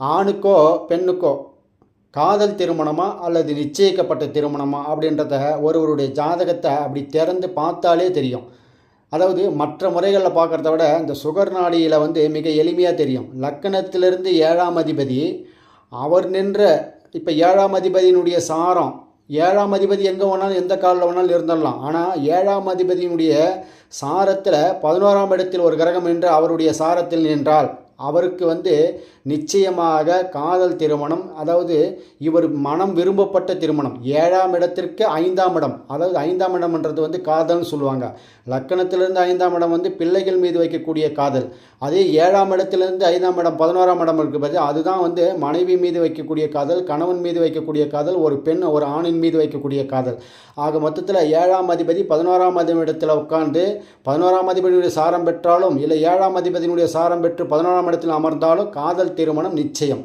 ஆணுக்கோ பெண்ணுக்கோ காதல் திருமணமா அல்லது நிச்சயிக்கப்பட்ட திருமணமா அப்படின்றத ஒருவருடைய ஜாதகத்தை அப்படி திறந்து பார்த்தாலே தெரியும். அதாவது மற்ற முறைகளில் பார்க்குறத விட இந்த சுகர் நாடியில் வந்து மிக எளிமையாக தெரியும். லக்கணத்திலிருந்து ஏழாம் அதிபதி அவர் நின்ற இப்போ ஏழாம் அதிபதியினுடைய சாரம் ஏழாம் அதிபதி எங்கே வேணாலும் எந்த காலில் வேணாலும் இருந்துடலாம். ஆனால் ஏழாம் அதிபதியினுடைய சாரத்தில் பதினோராம் இடத்தில் ஒரு கிரகம் நின்று அவருடைய சாரத்தில் நின்றால் அவருக்கு வந்து நிச்சயமாக காதல் திருமணம் அதாவது இவர் மனம் விரும்பப்பட்ட திருமணம். ஏழாம் இடத்திற்கு ஐந்தாம் இடம். அதாவது ஐந்தாம் இடம்ன்றது வந்து காதல்னு சொல்லுவாங்க. லக்கணத்திலிருந்து ஐந்தாம் இடம் வந்து பிள்ளைகள் மீது வைக்கக்கூடிய காதல். அதே ஏழாம் இடத்திலிருந்து ஐந்தாம் இடம் பதினோராம் இடம் இருக்குது பார்த்து அதுதான் வந்து மனைவி மீது வைக்கக்கூடிய காதல் கணவன் மீது வைக்கக்கூடிய காதல் ஒரு பெண் ஒரு ஆணின் மீது வைக்கக்கூடிய காதல். ஆக மொத்தத்தில் ஏழாம் அதிபதி பதினோராம் அதிபதியிடத்தில் உட்கார்ந்து பதினோராம் அதிபதியுடைய சாரம் பெற்றாலும் இல்லை ஏழாம் அதிபதியினுடைய சாரம் பெற்று பதினோராம் இடத்தில் அமர்ந்தாலும் காதல் திருமணம் நிச்சயம்.